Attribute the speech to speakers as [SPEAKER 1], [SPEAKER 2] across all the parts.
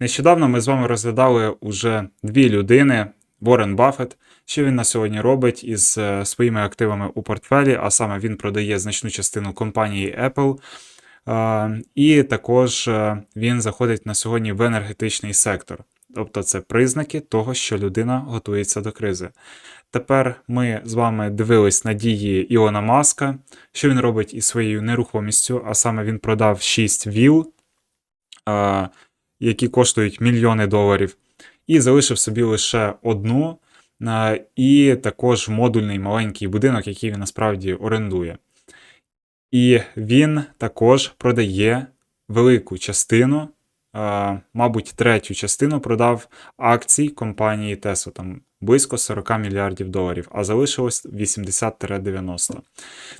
[SPEAKER 1] Нещодавно ми з вами розглядали уже дві людини: Warren Баффет, що він на сьогодні робить із е, своїми активами у портфелі, а саме він продає значну частину компанії Apple. Е, І також е, він заходить на сьогодні в енергетичний сектор. Тобто це признаки того, що людина готується до кризи. Тепер ми з вами дивились на дії Ілона Маска, що він робить із своєю нерухомістю, а саме він продав 6 віл, які коштують мільйони доларів, і залишив собі лише одну, і також модульний маленький будинок, який він насправді орендує. І він також продає велику частину, мабуть, третю частину продав акцій компанії Tesla, там близько 40 мільярдів доларів, а залишилось 80-90.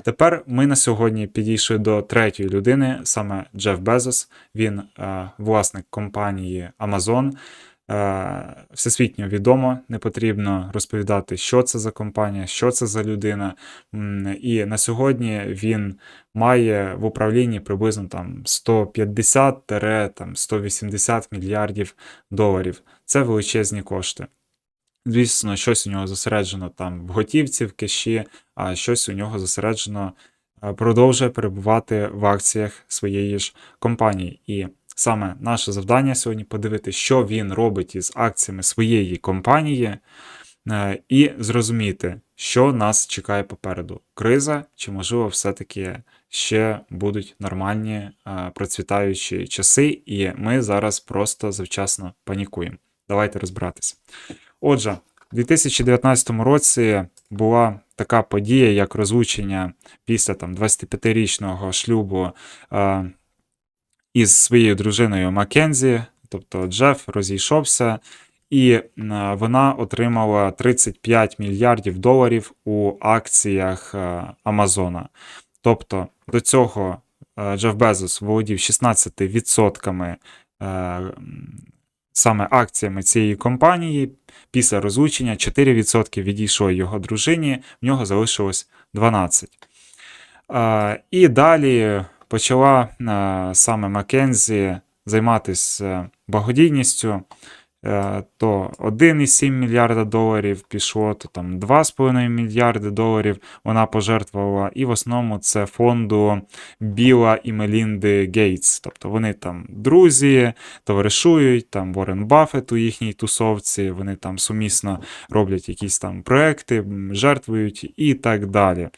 [SPEAKER 1] Тепер ми на сьогодні підійшли до третьої людини, саме Джеф Безос. Він е, власник компанії Amazon. Е, Всесвітньо відомо, не потрібно розповідати, що це за компанія, що це за людина. І на сьогодні він має в управлінні приблизно там 150-180 мільярдів доларів. Це величезні кошти. Звісно, щось у нього зосереджено там в готівці, в кеші, а щось у нього зосереджено е, продовжує перебувати в акціях своєї ж компанії. І саме наше завдання сьогодні подивитися, що він робить із акціями своєї компанії, е, і зрозуміти, що нас чекає попереду: криза, чи, можливо, все-таки ще будуть нормальні е, процвітаючі часи, і ми зараз просто завчасно панікуємо. Давайте розбиратися. Отже, у 2019 році була така подія, як розлучення після там 25-річного шлюбу е, із своєю дружиною Маккензі, тобто Джеф розійшовся, і е, вона отримала 35 мільярдів доларів у акціях е, Амазона. Тобто до цього е, Джеф Безос володів 16% е, саме акціями цієї компанії. Після розлучення 4% відійшло його дружині, в нього залишилось 12%. Е, І далі почала е, саме Маккензі займатися благодійністю. Е, То 1,7 мільярда доларів пішло, то там 2,5 мільярди доларів вона пожертвувала. І в основному це фонду Біла і Мелінди Гейтс. Тобто вони там друзі, товаришують, там Уоррен Баффет у їхній тусовці, вони там сумісно роблять якісь там проекти, жертвують і так далі.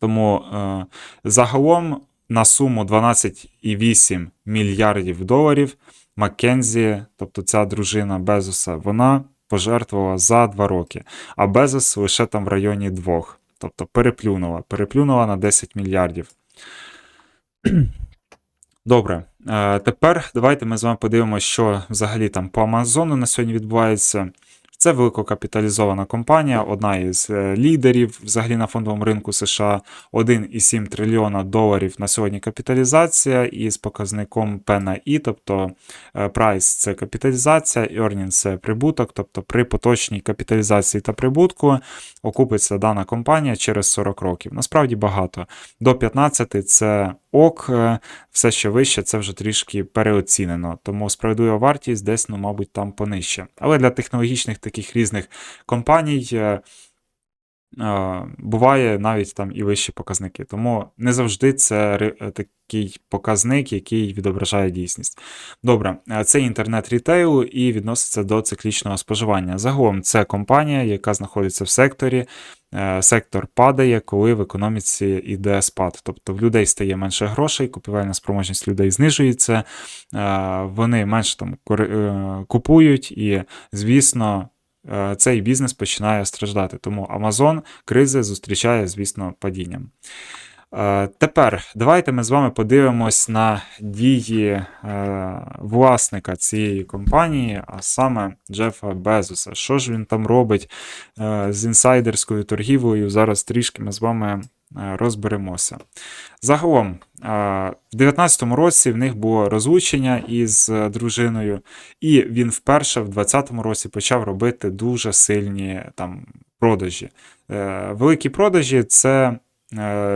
[SPEAKER 1] Тому е, загалом на суму 12,8 мільярдів доларів Маккензі, тобто ця дружина Безоса, вона пожертвувала за 2 роки, а Безос лише там в районі 2. Тобто переплюнула, переплюнула на 10 мільярдів. Добре, е, тепер давайте ми з вами подивимося, що взагалі там по Амазону на сьогодні відбувається. Це великокапіталізована компанія, одна із е, лідерів взагалі на фондовому ринку США, 1,7 трильйона доларів на сьогодні капіталізація із показником P на I, тобто е, price – це капіталізація, earnings – це прибуток, тобто при поточній капіталізації та прибутку окупиться дана компанія через 40 років. Насправді багато. До 15 це ок, е, все ще вище, це вже трішки переоцінено. Тому справедлива вартість десь, ну, мабуть, там понижче. Але для технологічних таких різних компаній. Буває навіть там і вищі показники, тому не завжди це е, такий показник, який відображає дійсність. Добре, це інтернет рітейлу і відноситься до циклічного споживання. Загалом це компанія, яка знаходиться в секторі. Е, Сектор падає, коли в економіці йде спад. Тобто в людей стає менше грошей, купівельна спроможність людей знижується, е, вони менше там купують, і, звісно, цей бізнес починає страждати. Тому Amazon кризи зустрічає, звісно, падінням. Е, Тепер давайте ми з вами подивимось на дії е, власника цієї компанії, а саме Джефа Безоса. Що ж він там робить е, з інсайдерською торгівлею? Зараз трішки ми з вами розберемося. Загалом, в 2019 році в них було розлучення із дружиною, і він вперше в 2020 році почав робити дуже сильні там продажі. Великі продажі це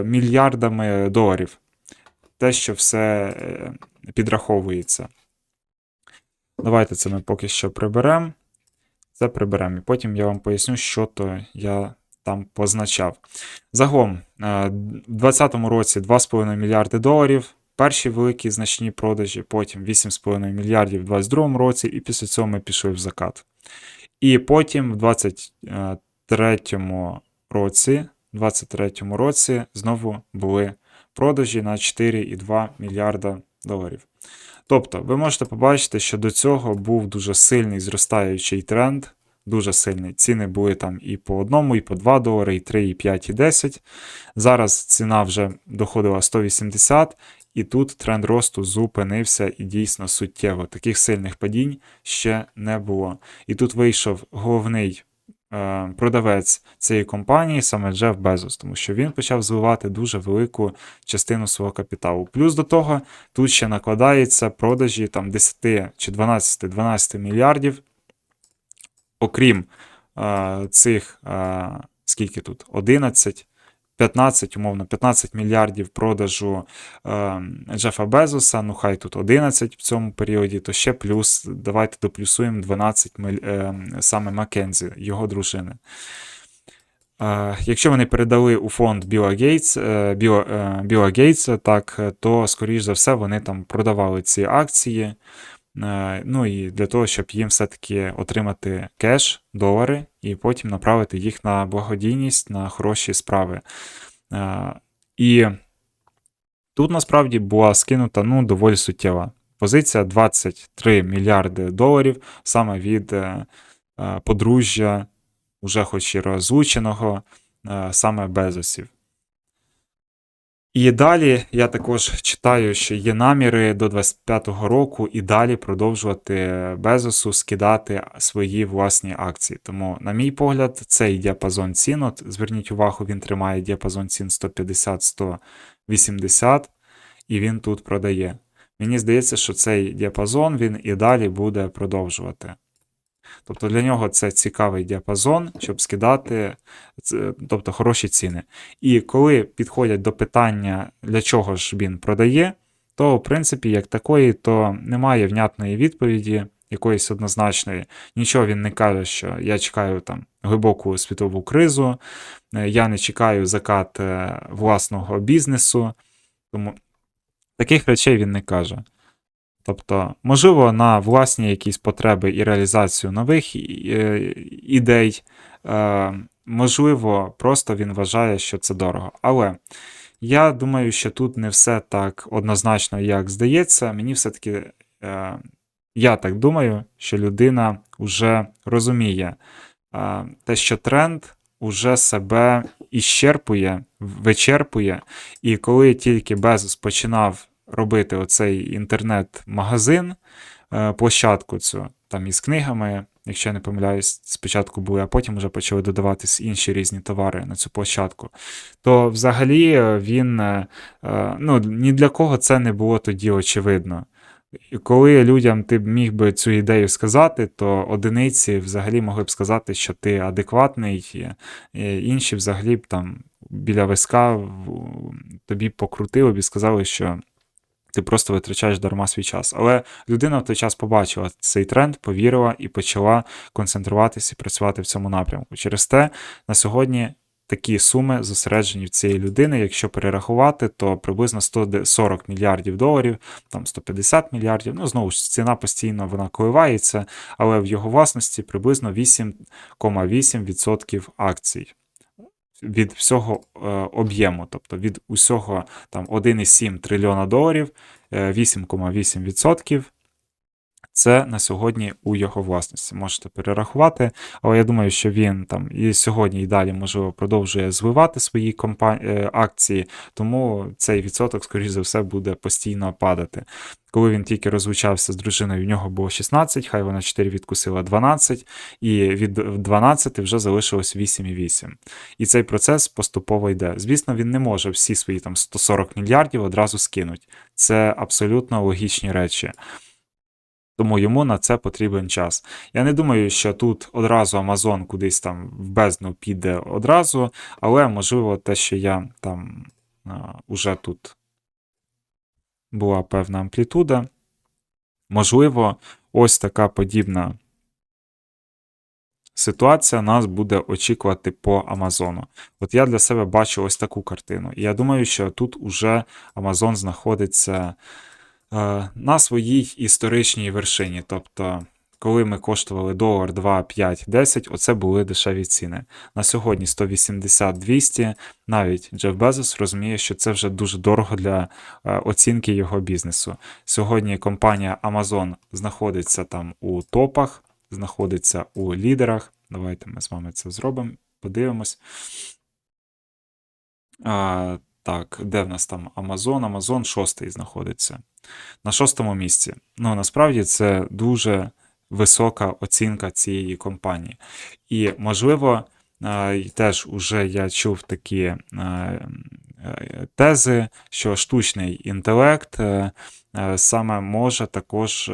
[SPEAKER 1] мільярдами доларів. Те, що все е, підраховується. Давайте це ми поки що приберемо. Це приберемо. І потім я вам поясню, що то я там позначав. Загалом, е, в 2020 році 2,5 мільярди доларів. Перші великі значні продажі, потім 8,5 мільярдів у 2022 році, і після цього ми пішли в закат. І потім в 2023 році, 23 році знову були продажі на 4,2 мільярда доларів. Тобто, ви можете побачити, що до цього був дуже сильний зростаючий тренд, дуже сильний. Ціни були там і по 1, і по 2 долари, і 3, і 5, і 10. Зараз ціна вже доходила 180, і тут тренд росту зупинився і дійсно суттєво. Таких сильних падінь ще не було. І тут вийшов головний продавець цієї компанії, саме Джеф Безос, тому що він почав зливати дуже велику частину свого капіталу. Плюс до того, тут ще накладається продажі там 10 чи 12 12 мільярдів. Окрім е, цих, е, скільки тут? 11, 15, умовно, 15 мільярдів продажу е, Джефа Безоса, ну хай тут 11 в цьому періоді, то ще плюс, давайте доплюсуємо 12 миль, е, саме Маккензі, його дружини. Е, Якщо вони передали у фонд Біла Гейтс, е, Біла, е, Біла Гейтса, так, то, скоріш за все, вони там продавали ці акції. Е, Ну і для того, щоб їм все-таки отримати кеш, долари, і потім направити їх на благодійність, на хороші справи. Е, І тут насправді була скинута ну, доволі суттєва позиція 23 мільярди доларів саме від е, подружжя, уже хоч і розлученого, саме Безосів. І далі я також читаю, що є наміри до 25-го року і далі продовжувати Безосу скидати свої власні акції. Тому, на мій погляд, цей діапазон цін, от зверніть увагу, він тримає діапазон цін 150-180, і він тут продає. Мені здається, що цей діапазон він і далі буде продовжувати. Тобто для нього це цікавий діапазон, щоб скидати тобто хороші ціни. І коли підходять до питання, для чого ж він продає, то в принципі, як такої, то немає внятної відповіді, якоїсь однозначної. Нічого він не каже, що я чекаю там глибоку світову кризу, е, я не чекаю закат е, власного бізнесу. Тому таких речей він не каже. Тобто, можливо, на власні якісь потреби і реалізацію нових е, ідей, е, можливо, просто він вважає, що це дорого. Але я думаю, що тут не все так однозначно, як здається. Мені все-таки, е, я так думаю, що людина вже розуміє те, що тренд уже себе іщерпує, вичерпує. І коли тільки Безос починав робити оцей інтернет-магазин, е, площадку цю там із книгами, якщо я не помиляюсь, спочатку були, а потім вже почали додаватись інші різні товари на цю площадку, то взагалі е, він е, ну, ні для кого це не було тоді очевидно. І коли людям ти міг би цю ідею сказати, то одиниці взагалі могли б сказати, що ти адекватний, інші взагалі б там біля виска тобі покрутили б і сказали, що ти просто витрачаєш дарма свій час. Але людина в той час побачила цей тренд, повірила і почала концентруватися і працювати в цьому напрямку. Через те на сьогодні такі суми зосереджені в цієї людини. Якщо перерахувати, то приблизно 140 мільярдів доларів, там 150 мільярдів. Ну, знову ж ціна постійно вона коливається, але в його власності приблизно 8,8% акцій. Від всього е, об'єму, тобто від усього там 1,7 трильйона доларів, е, 8,8% це на сьогодні у його власності. Можете перерахувати, але я думаю, що він там і сьогодні, і далі, можливо, продовжує звивати свої е, акції, тому цей відсоток, скоріш за все, буде постійно падати. Коли він тільки розлучався з дружиною, в нього було 16, хай вона 4 відкусила 12, і від 12 вже залишилось 8,8. І цей процес поступово йде. Звісно, він не може всі свої там 140 мільярдів одразу скинути. Це абсолютно логічні речі. Тому йому на це потрібен час. Я не думаю, що тут одразу Amazon кудись там в бездну піде одразу, але можливо те, що я там а, уже тут була певна амплітуда. Можливо, ось така подібна ситуація нас буде очікувати по Амазону. От я для себе бачу ось таку картину. І я думаю, що тут уже Амазон знаходиться на своїй історичній вершині. Тобто, коли ми коштували долар 2, 5, 10, оце були дешеві ціни. На сьогодні 180, 200. Навіть Джеф Безос розуміє, що це вже дуже дорого для е, оцінки його бізнесу. Сьогодні компанія Amazon знаходиться там у топах, знаходиться у лідерах. Давайте ми з вами це зробимо, подивимось. Так, де в нас там Amazon? Amazon шостий знаходиться. На шостому місці. Ну, насправді це дуже висока оцінка цієї компанії. І, можливо, теж уже я чув такі е, е, тези, що штучний інтелект е, саме може також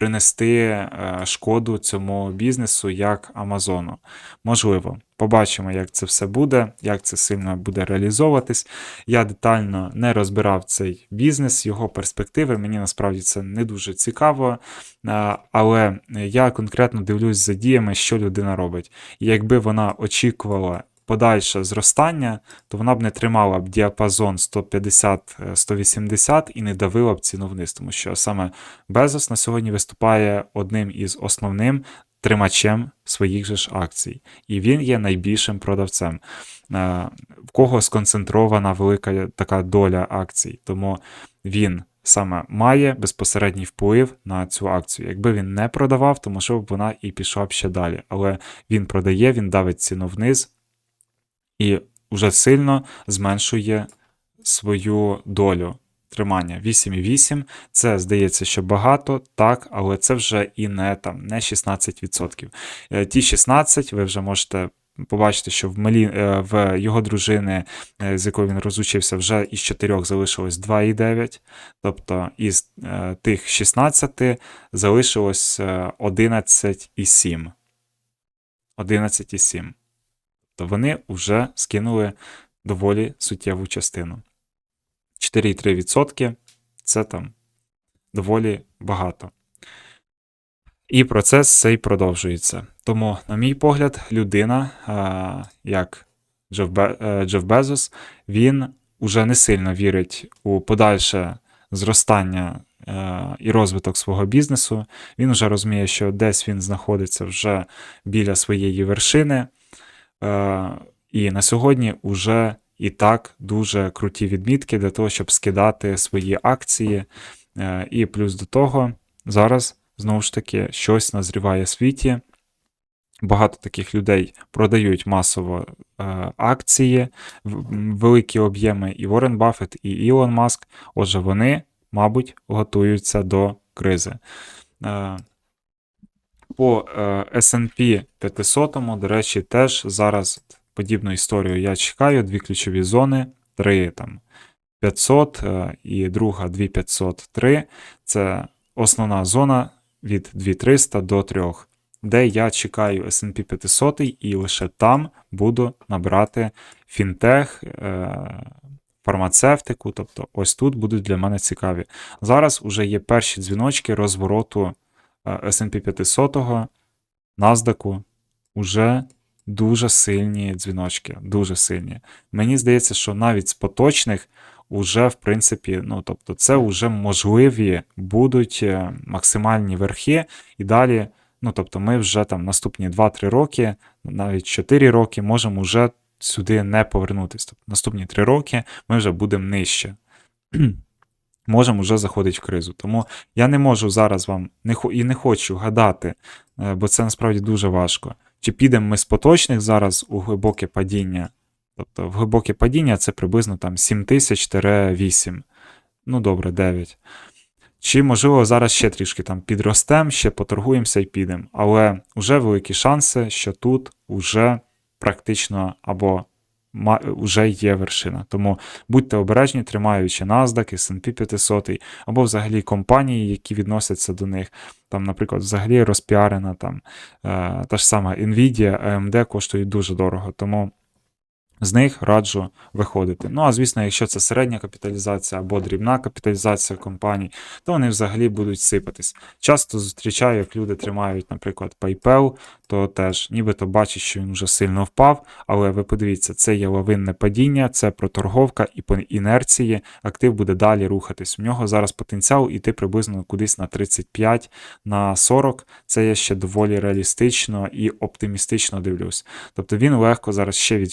[SPEAKER 1] принести е, шкоду цьому бізнесу як Амазону. Можливо, побачимо, як це все буде, як це сильно буде реалізовуватись. Я детально не розбирав цей бізнес, його перспективи. Мені насправді це не дуже цікаво. Е, Але я конкретно дивлюсь за діями, що людина робить. І якби вона очікувала. Подальше зростання, то вона б не тримала б діапазон 150-180 і не давила б ціну вниз, тому що саме Безос на сьогодні виступає одним із основним тримачем своїх же ж акцій, і він є найбільшим продавцем, е, в кого сконцентрована велика така доля акцій. Тому він саме має безпосередній вплив на цю акцію. Якби він не продавав, то можливо б вона і пішла б ще далі. Але він продає, він давить ціну вниз і вже сильно зменшує свою долю тримання 8,8. Це здається, що багато, так, але це вже і не там не 16%. Е, Ті 16 ви вже можете. Побачити, що в Мелі, е, в його дружини, е, з якою він розучився, вже із 4 залишилось 2,9. Тобто із тих 16 залишилось 11,7. 11,7 то вони вже скинули доволі суттєву частину. 4,3% це там доволі багато. І процес цей продовжується. Тому, на мій погляд, людина, як е, Джеф Безос, він уже не сильно вірить у подальше зростання е, і розвиток свого бізнесу. Він вже розуміє, що десь він знаходиться вже біля своєї вершини. Е, і на сьогодні вже і так дуже круті відмітки для того, щоб скидати свої акції. Е, і плюс до того, зараз знову ж таки щось назріває в світі. Багато таких людей продають масово е, акції, великі об'єми, і Уоррен Баффет, і Ілон Маск. Отже, вони, мабуть, готуються до кризи. По SP 500, до речі, теж зараз подібну історію я чекаю. Дві ключові зони, 3 там 500 е, і друга 2503. Це основна зона від 2300 до 3, де я чекаю SP 500 і лише там буду набирати фінтех. Е, фармацевтику, тобто ось тут будуть для мене цікаві. Зараз вже є перші дзвіночки розвороту S&P 500, NASDAQ уже дуже сильні дзвіночки, дуже сильні. Мені здається, що навіть з поточних уже, в принципі, ну, тобто, це вже можливі будуть е, максимальні верхи, і далі, ну, тобто, ми вже там наступні 2-3 роки, навіть 4 роки можемо вже сюди не повернутися. Тобто, наступні 3 роки ми вже будемо нижче можемо вже заходити в кризу. Тому я не можу зараз вам не і не хочу гадати, е, бо це насправді дуже важко. Чи підемо ми з поточних зараз у глибоке падіння? Тобто в глибоке падіння це приблизно там 7000-8. Ну добре, 9. Чи, можливо, зараз ще трішки там підростемо, ще поторгуємося і підемо. Але вже великі шанси, що тут вже практично або вже є вершина. Тому будьте обережні, тримаючи NASDAQ, S&P 500 або взагалі компанії, які відносяться до них. Там, наприклад, взагалі розпіарена там е, та ж сама Nvidia, AMD коштують дуже дорого. Тому з них раджу виходити. Ну а звісно, якщо це середня капіталізація або дрібна капіталізація компаній, то вони взагалі будуть сипатись. Часто зустрічаю, як люди тримають, наприклад, PayPal, то теж нібито бачать, що він вже сильно впав, але ви подивіться, це є лавинне падіння, це проторговка, і по інерції актив буде далі рухатись. У нього зараз потенціал іти приблизно кудись на 35, на 40. Це я ще доволі реалістично і оптимістично дивлюсь. Тобто він легко зараз ще від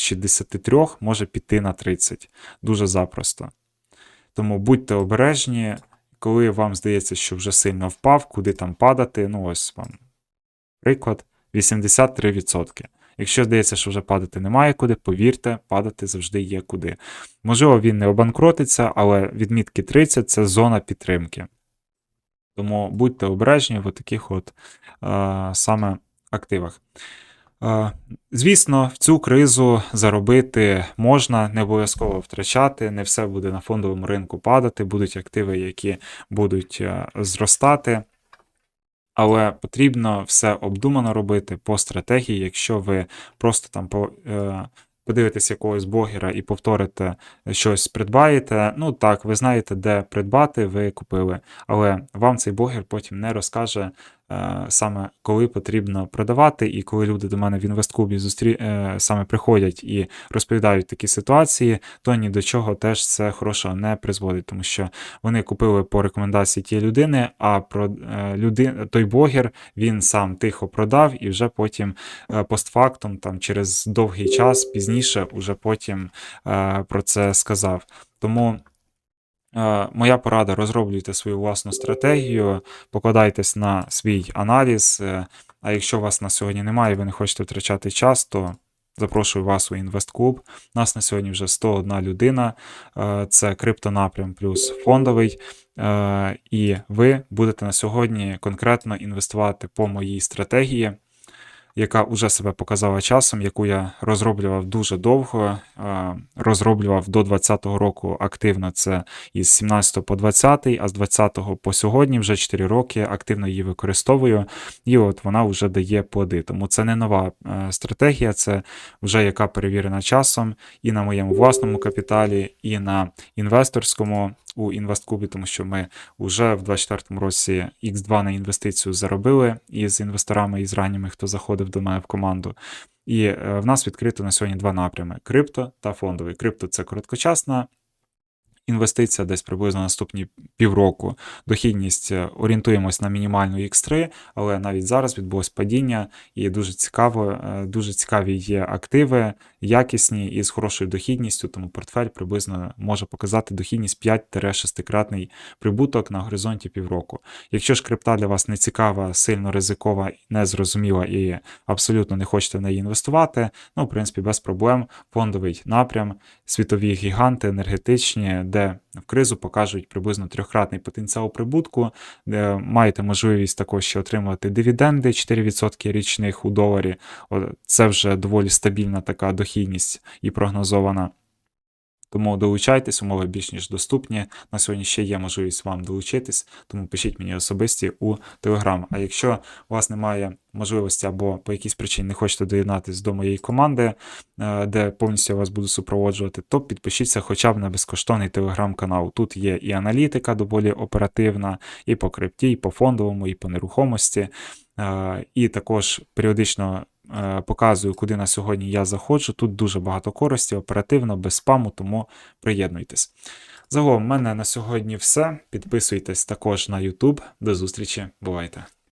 [SPEAKER 1] 63 може піти на 30. Дуже запросто. Тому будьте обережні, коли вам здається, що вже сильно впав, куди там падати. Ну, ось вам приклад: 83%. Якщо здається, що вже падати немає куди, повірте, падати завжди є куди. Можливо, він не обанкротиться, але відмітки 30 це зона підтримки. Тому будьте обережні в таких от е, саме активах. Е, Звісно, в цю кризу заробити можна, не обов'язково втрачати, не все буде на фондовому ринку падати, будуть активи, які будуть е, зростати. Але потрібно все обдумано робити по стратегії, якщо ви просто там по, е, подивитесь якогось блогера і повторите щось придбаєте. Ну так, ви знаєте, де придбати, ви купили, але вам цей блогер потім не розкаже е, саме коли потрібно продавати, і коли люди до мене в інвестклубі зустрі... е, саме приходять і розповідають такі ситуації, то ні до чого теж це хорошого не призводить, тому що вони купили по рекомендації тієї людини, а про е, люди... той блогер він сам тихо продав і вже потім е, постфактум, там через довгий час пізніше, уже потім е, про це сказав. Тому. Е, Моя порада: розроблюйте свою власну стратегію, покладайтесь на свій аналіз. е, А якщо вас на сьогодні немає, і ви не хочете втрачати час, то запрошую вас у інвестклуб. Нас на сьогодні вже 101 людина. е, Це криптонапрям плюс фондовий. І ви будете на сьогодні конкретно інвестувати по моїй стратегії яка вже себе показала часом, яку я розроблював дуже довго, е, розроблював до 20-го року активно. Це із 17 по 20, а з 20 по сьогодні вже 4 роки активно її використовую, і от вона вже дає плоди. Тому це не нова е, стратегія, це вже яка перевірена часом і на моєму власному капіталі, і на інвесторському у інвесткубі, тому що ми вже в 2024 році X2 на інвестицію заробили із інвесторами, із ранніми, хто заходив до мене в команду. І е, в нас відкрито на сьогодні два напрями: крипто та фондовий. Крипто це короткочасна інвестиція десь приблизно наступні півроку. Дохідність е, орієнтуємось на мінімальну X3, але навіть зараз відбулось падіння, і дуже цікаво, е, дуже цікаві є активи, якісні і з хорошою дохідністю, тому портфель приблизно може показати дохідність 5-6-кратний прибуток на горизонті півроку. Якщо ж крипта для вас не цікава, сильно ризикова, незрозуміла і абсолютно не хочете в неї інвестувати, ну, в принципі, без проблем. Фондовий напрям, світові гіганти, енергетичні, де в кризу покажуть приблизно трьохкратний потенціал прибутку, маєте можливість також ще отримувати дивіденди 4% річних у доларі. Це вже доволі стабільна така дохідність і прогнозована. Тому долучайтесь, умови більш ніж доступні. На сьогодні ще є можливість вам долучитись, тому пишіть мені особисті у Telegram. А якщо у вас немає можливості або по якійсь причині не хочете доєднатися до моєї команди, е, де повністю я вас буду супроводжувати, то підпишіться хоча б на безкоштовний телеграм-канал. Тут є і аналітика доволі оперативна, і по крипті, і по фондовому, і по нерухомості. Е, І також періодично показую, куди на сьогодні я заходжу. Тут дуже багато користі, оперативно, без спаму, тому приєднуйтесь. Загалом, в мене на сьогодні все. Підписуйтесь також на YouTube. До зустрічі, бувайте!